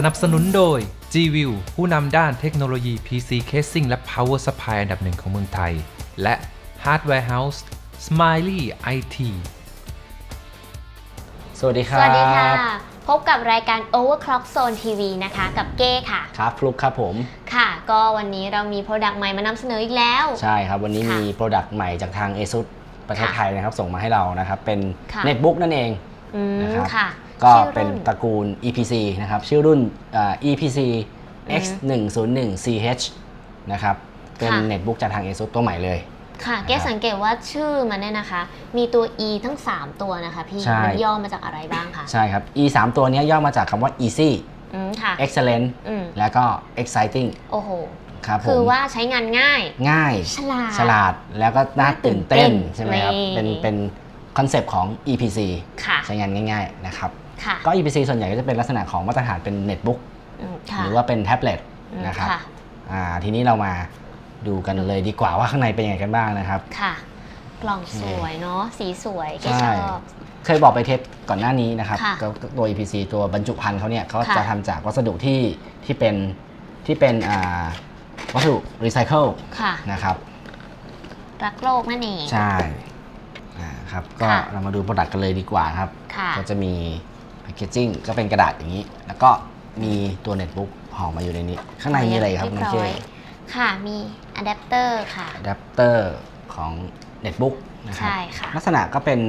สนับสนุนโดย G-View ผู้นำด้านเทคโนโลยี PC Casing และ Power Supply อันดับหนึ่งของเมืองไทย และ Hardware House Smiley IT สวัสดีคสรับวัสดีค่ะ พบกับรายการ Overclock Zone TV นะคะ กับเก้ค่ะ ครับฟลุกครับผม ค่ะ ก็วันนี้เรามี Product ใหม่มานำเสนออีกแล้ว ใช่ครับ วันนี้ค่ะมีโปรดักต์ใหม่จากทาง ASUS ประเทศค่ะไทยนะครับ ส่งมาให้เรานะครับ เป็น ค่ะเน็ตบุ๊กนั่นเอง อืมนะครับ ค่ะ ก็ชื่อเป็นรุ่นตระกูล EPC นะครับ ชื่อรุ่นอ่า EPC อือฮึ X101CH นะครับ เป็นค่ะเน็ตบุ๊กจากทาง ASUS ตัวใหม่เลย ค่ะเก้สังเกตว่าชื่อมันเนี่ยนะคะ มีตัว E ทั้ง 3 ตัวนะคะพี่ใช่มันย่อมาจากอะไรบ้างคะ ใช่ครับ E 3 ตัวเนี้ยย่อมาจากคำว่า easy อืมค่ะ excellent อืมแล้วก็ exciting โอ้โหครับผคือมว่าใช้งานง่าย ง่าย ฉลาด ฉลาด แล้วก็น่าน่าตื่ตื่นนเต้เต้นนใช่ไหมครับนี่เป็นเป็นคอนเซปต์ของ EPC ค่ะใช้งานง่าย ๆ นะครับ ค่ะ ก็ EPC ส่วนใหญ่ก็จะเป็นลักษณะของมาตรฐานเป็นเน็ตบุ๊กอืมค่ะหรือว่าเป็นแท็บเล็ตอืมนะครับค่ะอ่าทีนี้เรามาดูกันเลยดีกว่าว่าข้างในเป็นยังไงกันบ้างนะครับ ค่ะ กล่องสวยเนาะสีสวยเก้ใช่ชอบเคยบอกไปเทปก่อนหน้านี้นะครับค่ะก็ก็ตัว EPC ตัวบรรจุภัณฑ์เขาเนี่ยเขาค่ะจะทำจากวัสดุที่ที่เป็นที่เป็นอ่าวัสดุรีไซเคิลค่ะนะครับ รักโลกนั่นเอง ใช่อ่าครับก็ค่ะเรามาดูโปรดักต์กันเลยดีกว่าครับค่ะก็จะมีแพค เกจิ้งก็เป็นกระดาษอย่างนี้ แล้วก็มีตัวเน็ตบุ๊กห่อมาอยู่ในนี้ ข้างในมีอะไรครับเยคุณบเจอยค่ะมีอะแดปเตอร์ค่ะอะแดปเตอร์ของเน็ตบุ๊กนะครับใช่ค่ะลักษณะก็เป็น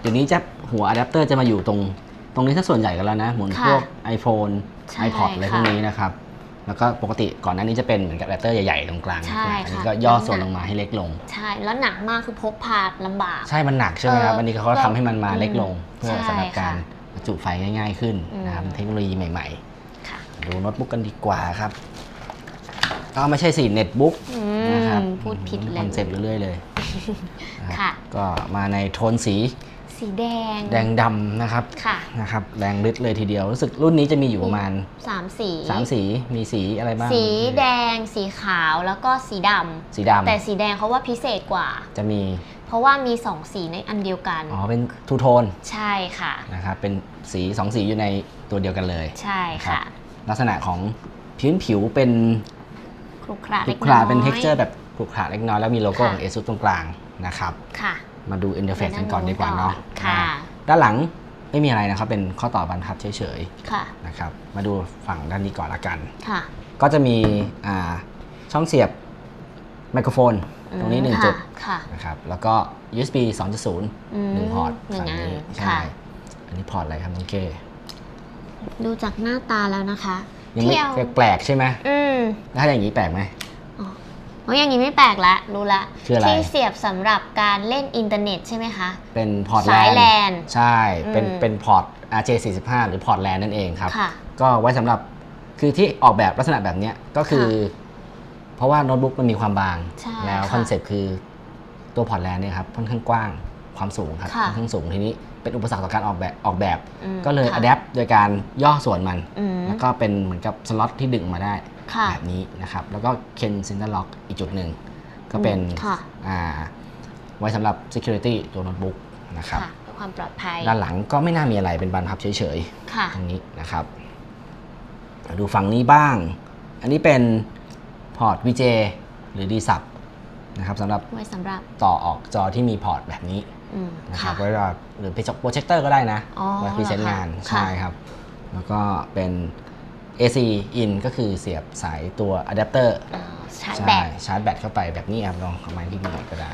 เดี๋ยวนี้จะหัวอะแดปเตอร์จะมาอยู่ตรง ตรงนี้ถ้าส่วนใหญ่กันแล้วนะเหมือนค่ะพวก iPhone ใช่ iPod อะไรพวกค่ะนี้นะครับแล้วก็ปกติก่อนหน้านี้จะเป็นเหมือนกับอะแดปเตอร์ใหญ่ๆตรงกลางใช่อันนี้ค่ะก็ย่อน้ำหนักส่วนลงมาให้เล็กลง ใช่ แล้วหนักมากคือพกพาลำบาก ใช่ มันหนักใช่ไหมครับเอออันนี้เขาก็ทำให้มันมาเล็กลงอืมเพื่อสำหรับใช่ค่ะการ บรรจุไฟง่าย ๆ ขึ้นอืมนะครับเทคโนโลยีใหม่ค่ะๆดูโน้ตบุ๊กกันดีกว่าครับ ก็ไม่ใช่สิเน็ตบุ๊กอืนะครับมพูดผิดเลคอยนเซปต์เรื่อยๆเลยนะครับค่ะ ก็มาในโทนสี สีแดง แดงดำนะครับค่ะ นะครับแรงฤทธิ์เลยทีเดียว รู้สึกรุ่นนี้จะมีอยู่ประมาณสามสี3สีมีสีอะไรบ้าง สีแดง สีขาวแล้วก็สีดำสีดำแต่สีแดงเขาว่าพิเศษกว่า จะมี เพราะว่ามีสองสีในอันเดียวกัน อ๋อ เป็นทูโทน ใช่ค่ะนะครับเป็นสี2สีอยู่ในตัวเดียวกันเลย ใช่ครัค่ะบลักษณะของพื้นผิวเป็นครุขระคลุเล็กกคน้ลาอยเป็น texture แบบคลุกคลาเล็กน้อยแล้วมีโลโก้ค่ะของ ASUS ตรงกลางนะครับ ค่ะ มาดู interface กันก่อนดีกว่าเนาะค่ะอ่าด้านหลังไม่มีอะไรนะครับ เป็นข้อต่อบรรทัดเฉยค่ะๆนะครับ มาดูฝั่งด้านนี้ก่อนละกันค่ะก็จะมีอ่าช่องเสียบไมโครโฟน ตรงนี้อืม1จุดค่ะนะครับแล้วก็ USB 2.0อืมหนึ่งพอร์ตหนึ่งฝั่งอันนี้ใช่ค่ะอันนี้พอร์ตอะไรครับน้องเก้ดูจากหน้าตาแล้วนะคะยังไม่ที่เอาแปลกๆใช่ไหมอืมแล้วถ้าอย่างนี้แปลกไหมโอ้ยอย่างนี้ไม่แปลกละรู้ละคืออะไร ที่เสียบสำหรับการเล่นอินเทอร์เน็ตใช่ไหมคะ เป็นพอร์ตสายแลน LAN ใช่ เป็นอืม เป็นพอร์ต RJ45 หรือพอร์ตแลนนั่นเองครับ ค่ะ ก็ไว้สำหรับคือที่ออกแบบลักษณะแบบเนี้ยก็คือ เพราะว่าโน้ตบุ๊กมันมีความบาง ใช่แล้วค่ะคอนเซ็ปต์คือตัวพอร์ตแลนเนี่ยครับค่อนข้างกว้างความสูงครับค่ะ ค่อนข้างสูงทีนี้เป็นอุปสรรคต่อการออกแบบออกแบบ อืมก็เลยค่ะอัดแอปโดยการย่อส่วนมัน อืมแล้วก็เป็นเหมือนกับสล็อตที่ดึงมาได้ค่ะ แบบนี้นะครับแล้วก็เคนซินเตอร์ล็อกอีกจุดหนึ่ง ก็เป็นอืมค่ะอ่าไว้สำหรับ Security ตัวโน้ตบุ๊กนะครับค่ะเพื่อความปลอดภัย ด้านหลังก็ไม่น่ามีอะไรเป็นบานพับเฉยค่ะๆตรงนี้นะครับมาดูฝั่งนี้บ้าง อันนี้เป็นพอร์ต VJ หรือ d s u b นะครับสำหรับไว้สำหรับต่อออกจอที่มีพอร์ตแบบนี้อืมนะครับค่ะไว้รอหรือโปรเจคเตอร์ก็ได้นะอ๋อไว้พรีเซนต์เหรอคะงานค่ะใช่ครับ แล้วก็เป็น AC in ก็คือเสียบสายตัวอะแดปเตอร์อ่าชาร์จใช่แบตชาร์จแบตเข้าไปแบบนี้ครับลองคอมมานด์คลิกหน่อยก็ได้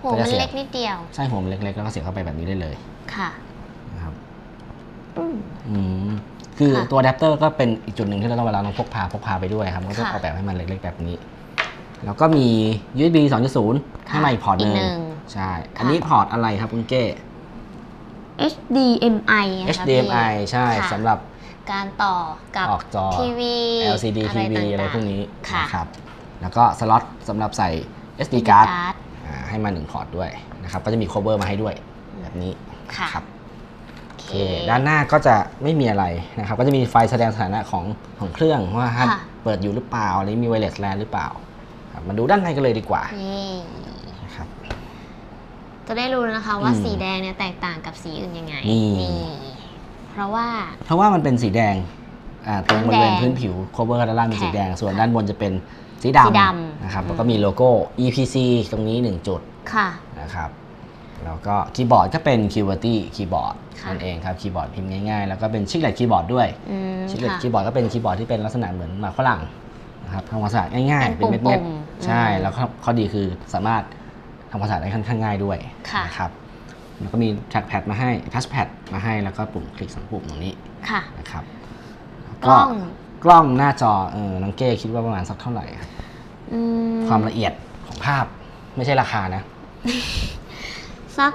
โหมันเล็กนิดเดียวใช่หัวมันเล็กๆแล้วก็เสียบเข้าไปแบบนี้ได้เลยค่ะนะครับอืม อืมคือค่ะตัวอะแดปเตอร์ก็เป็นอีกจุดหนึ่งที่เราต้องเวลาเราพกพาพกพาไปด้วยครับก็ต้องค่ะ ออกแบบให้มันเล็กๆแบบนี้ แล้วก็มี USB 2.0ให้มาอีกพอร์ตหนึ่งอีกหนึ่งใช่ค่ะอันนี้พอร์ตอะไรครับคุณเก้ HDMI นะคะพี่ HDMI ใช่ค่ะ สำหรับ การต่อกับออกจอ ทีวี LCD อะไร TV ต่างๆอะไรพวกนี้ค่ะนะครับ แล้วก็สล็อตสำหรับใส่ SD card การ์ดอ่าให้มาหนึ่งพอร์ตด้วยนะครับ ก็จะมี cover มาให้ด้วยแบบนี้ค่ะครับโอโอเค เค ด้านหน้าก็จะไม่มีอะไรนะครับ ก็จะมีไฟแสดงสถานะของของเครื่องว่าฮัทค่ะ เปิดอยู่หรือเปล่าอันนี้มีไวเลสแลนหรือเปล่าครับมาดูด้านในกันเลยดีกว่านี่นะครับ จะได้รู้นะคะว่าอืมสีแดงเนี่ยแตกต่างกับสีอื่นยังไงนี่ เพราะว่า เพราะว่ามันเป็นสีแดงอ่าตรงบริเวณแดงพื้นผิว cover ด้านล่างเป็นสีค่ะแดง ส่วนด้านบนจะเป็นสีสีดำดำนะครับอืมแล้วก็มีโลโก้ EPC ตรงนี้ 1 จุดค่ะ นะครับ แล้วก็คีย์บอร์ดก็เป็น QWERTY คีย์บอร์ดค่ะ นั่นเองครับ คีย์บอร์ดพิมพ์ง่ายๆ แล้วก็เป็นชิคเลตคีย์บอร์ดด้วย อืมชิคเลตค่ะ คีย์บอร์ดก็เป็นคีย์บอร์ดที่เป็นลักษณะเหมือนหมากฝรั่งนะครับทำความสะอาดง่ายๆ เป็เป็นนปุ่เม็ดมๆ ๆใช่อืมแล้วข้อข้อดีคือสามารถทำความสะอาดได้ค่อนข้างง่ายด้วยค่ะ นะครับ แล้วก็มี trackpad มาให้ touchpad มาให้แล้วก็ปุ่มคลิกสองปุ่มตรงนี้ค่ะนะครับกล้องกล้องหน้าจอเออน้องเก้คิดว่าประมาณสักเท่าไหร่อะอืความละเอียดของภาพไม่ใช่ราคานะ สัก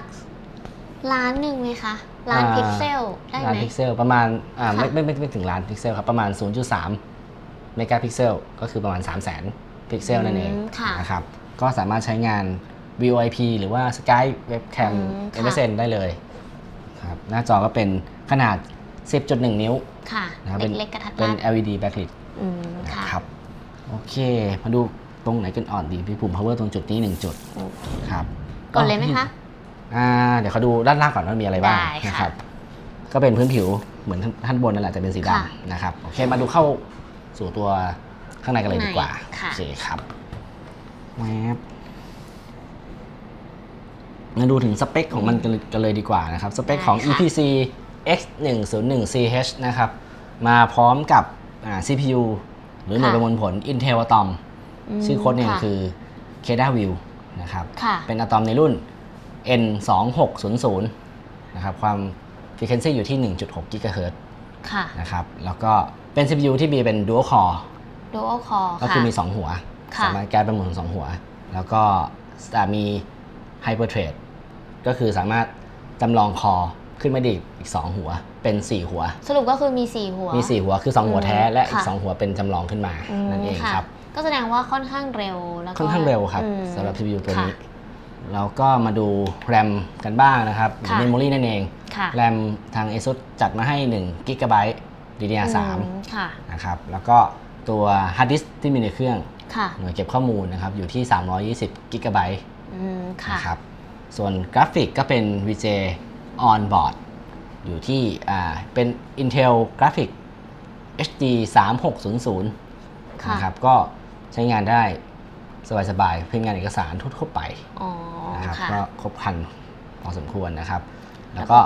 ล้านหนึ่งไหมคะล้านอ่าพิกเซลได้ไหล้านมพิกเซลประมาณอ่าไม่ค่ะไม่ไม่ไม่ถึงล้านพิกเซลครับประมาณ 0.3เมกะพิกเซลก็คือประมาณ 3 0 0 0 0 0พิกเซลนั่นเองอืมค่ะนะครับก็สามารถใช้งาน VoIP หรือว่า Skype Webcam อืมค่ะ MSN ได้เลยครับหน้าจอก็เป็นขนาด 10.1 นิ้ว ค่ะ นะครับเป็น เล็กๆกระทัดเป็รันด LED backlit อืมนะค่ะครับโอเค มาดูตรงไหนกันอ่อนดีพี่ปุ่ม power ตรงจุดนี้1จุดโอเคครับกดเลยไหมคะ อ่าเดี๋ยวเขาดูด้านล่างก่อนว่ามีอะไรบ้างได้ค่ะนะครับก็เป็นพื้นผิวเหมือนท่านบนนั่นแหละแต่เป็นสีค่ะดำนะครับโอเคมาดูเข้าสู่ตัวข้างในกันเลยดีกว่าข้างในค่ะ โอเคครับแวบ มาดูถึงสเปคของมันกันเลยกันเลยดีกว่านะครับ สเปคของได้ค่ะ EPC X101CH นะครับ มาพร้อมกับอ่า CPU หรือหน่วยประมวลผล Intel Atom มชื่อโค้ดเนี่ยค่ะคือ CADA-View นะครับค่ะเป็นอะตอมในรุ่น N2600 นะครับ ความ frequency อยู่ที่ 1.6 GHz ค่ะนะครับ แล้วก็เป็น CPU ที่มีเป็น dual core dual core ก็คือมี 2 หัวค่ะสามารถแก้เป็นหมวดสองหัว แล้วก็อ่ามี hyper thread ก็คือสามารถจำลองคอขึ้นมาไดอีกอีก 2 หัวเป็น 4 หัว สรุปก็คือมี 4 หัว มี 4 หัวคือ 2 หัวแท้และอีก ค่ะ2 หัวเป็นจำลองขึ้นมาอืมนั่นเองค่ะ ครับ ก็แสดงว่าค่อนข้างเร็วแล้วก็ค่อนข้างเร็วครับอืม สำหรับ CPU ตัวนี้ค่ะเราก็มาดู RAM กันบ้างนะครับหรือ ค่ะ Memory นั่นเอง ค่ะ RAM ทาง ASUS จัดมาให้1 g b DDR3 อืมค่ะ นะครับแล้วก็ตัว Hard Disk ที่มีในเครื่องค่ะหน่วยเก็บข้อมูลนะครับอยู่ที่ 320 g b อืมค่ะ นะครับ ส่วนกราฟิกก็เป็น VJ on board อยู่ที่อ่าเป็น Intel Graphic HD 3600ค่ะนะครับก็ใช้งานได้สบายๆเพื่องานเอกสารทั่วๆไปอ๋อนะครับค่ะก็ครบครันพอสมควรนะครับ แล้วก็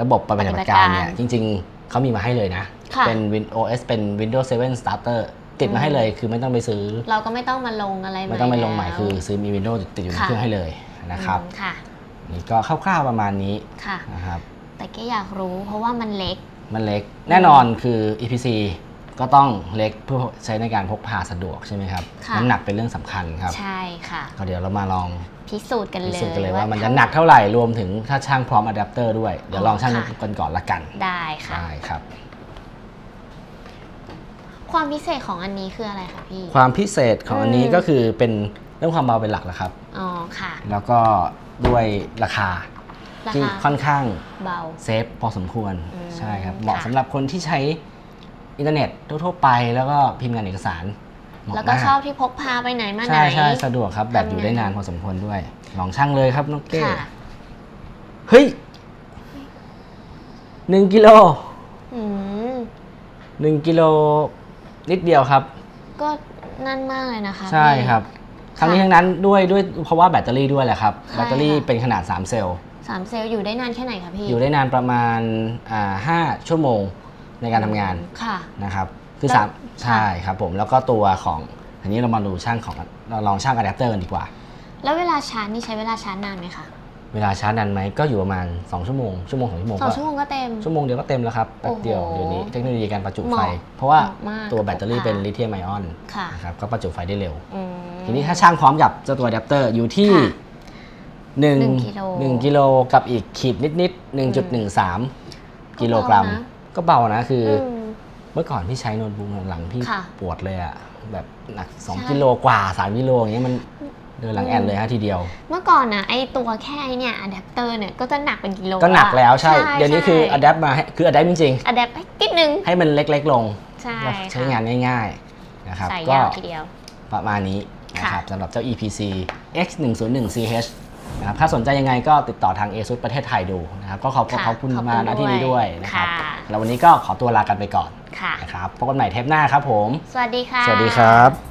ระบบปฏิบัติการเนี่ยปฏิบัติการจริงๆเขามีมาให้เลยนะค่ะเป็น Win OS เป็น Windows 7 Starter ติดมาให้เลยคือไม่ต้องไปซื้อ เราก็ไม่ต้องมาลงอะไรใหม่ไม่ต้องไปลงใหม่แล้วคือซื้อมี Windows ติดอยู่ในค่ะเครื่องให้เลยนะครับอืมค่ะนี่ก็คร่าวๆประมาณนี้ค่ะนะครับแต่ก็อยากรู้เพราะว่ามันเล็ก มันเล็กแน่นอนคือ EPC ก็ต้องเล็กเพื่อใช้ในการพกพาสะดวกใช่ไหมครับค่ะน้ำหนักเป็นเรื่องสำคัญครับ ใช่ค่ะก็เดี๋ยวเรามาลองพิสูจน์กันพิเลยสูจน์กันเลยว่ามันจะหนักเท่าไหร่รวมถึงถ้าช่างพร้อมอะแดปเตอร์ด้วย เดี๋ยวลองช่างค่ะกันก่อนละกัน ได้ค่ะได้ครับ ความพิเศษของอันนี้คืออะไรคะพี่ ความพิเศษของอันนี้อืมก็คือเป็นเรื่องความเบาเป็นหลักแหละครับ อ๋อค่ะ แล้วก็ด้วยราคาราที่คาค่อนข้างเบา เซฟพอสมควรอืมใช่ครับ เหมาะค่ะ สำหรับคนที่ใช้อินเทอร์เน็ตทั่วๆไปแล้วก็พิมพ์งานเอกสารเหมาะแล้วก็มากชอบที่พกพาไปไหนมาไหน ใช่ใช่สะดวกครับ แบตอยู่ทำงานได้นานพอสมควรด้วย ลองช่างเลยครับน้องเก้ค่ะเฮ้ยหนึ่งกิโลอืมหนึ่งกิโล นิดเดียวครับ ก็นั่นมากเลยนะคะใช่พี่ ครับค่ะทั้งนี้ทั้งนั้นด้วยด้วยเพราะว่าแบตเตอรี่ด้วยแหละครับ ใช่แบตเตอรี่ค่ะ เป็นขนาด 3 เซลล์ สามเซลล์อยู่ได้นานแค่ไหนคะพี่อยู่ได้นานประมาณอ่าห้าชั่วโมงในการทำงานค่ะ นะครับ คือแล้วสามค่ะใช่ครับผม แล้วก็ตัวของอันนี้เรามาดูช่างของเราลองช่างอะแดปเตอร์กันดีกว่า แล้วเวลาชาร์จนี่ใช้เวลาชาร์จนานไหมคะ เวลาชาร์จนานไหมก็อยู่ประมาณ 2 ชั่วโมง ชั่วโมงสองชั่วโมงสองก็ชั่วโมงก็เต็ม ชั่วโมงเดียวก็เต็มแล้วครับแป๊บเดียวโอ้โหเดี๋ยวนี้เทคโนโลยีการประจุเหไฟมาะเพราะว่าเหมาะมากตัวแบตเตอรี่กับพกพาเป็นลิเธียมไอออนค่ะนะครับก็ประจุไฟได้เร็วอืมทีนี้ถ้าช่างพร้อมกับเจ้าตัวอะแดปเตอร์อยู่ที่ค่ะหนึ่งหนึ่งกิโลหนึ่งกิโลกับอีกขีดนิดๆหนึ่งจุดหนึ่งสามกิโลกรัม ก็เบานะคือออืมเมื่อก่อนพี่ใช้โน้ตบุ๊กหลังๆพี่ค่ะปวดเลยอะแบบหนักใช่2กิโลกว่า3กิโลอย่างเงี้ยมัน เดินหลังแอนเลยฮะทีเดียว เมื่อก่อนนะไอตัวแค่ไอเนี่ยอะแดปเตอร์เนี่ยก็จะหนักเป็นกิโลก็หนักแล้วใช่ เดี๋ยวนี้คืออัดดแอปมาให้คืออัดแอปจริงอะแดปไปนิดนึงๆให้มันเล็กๆลงใช่แล้วใช้ค่ะงานง่ายๆนะครับใส่ก็ยาวทีเดียวประมาณนี้นะครับค่ะสำหรับเจ้า EPC X101CH นะครับถ้าสนใจยังไงก็ติดต่อทาง ASUS ประเทศไทยดูนะครับก็ขอบค่ะขอบคุณขอบคุณมาณที่นี้ด้ด้ววยยนะครับค่ะแล้ววันนี้ก็ขอตัวลากันไปก่อนค่ะนะครับพบกันใหม่เทปหน้าครับผม สวัสดีค่ะ สวัสดีครับ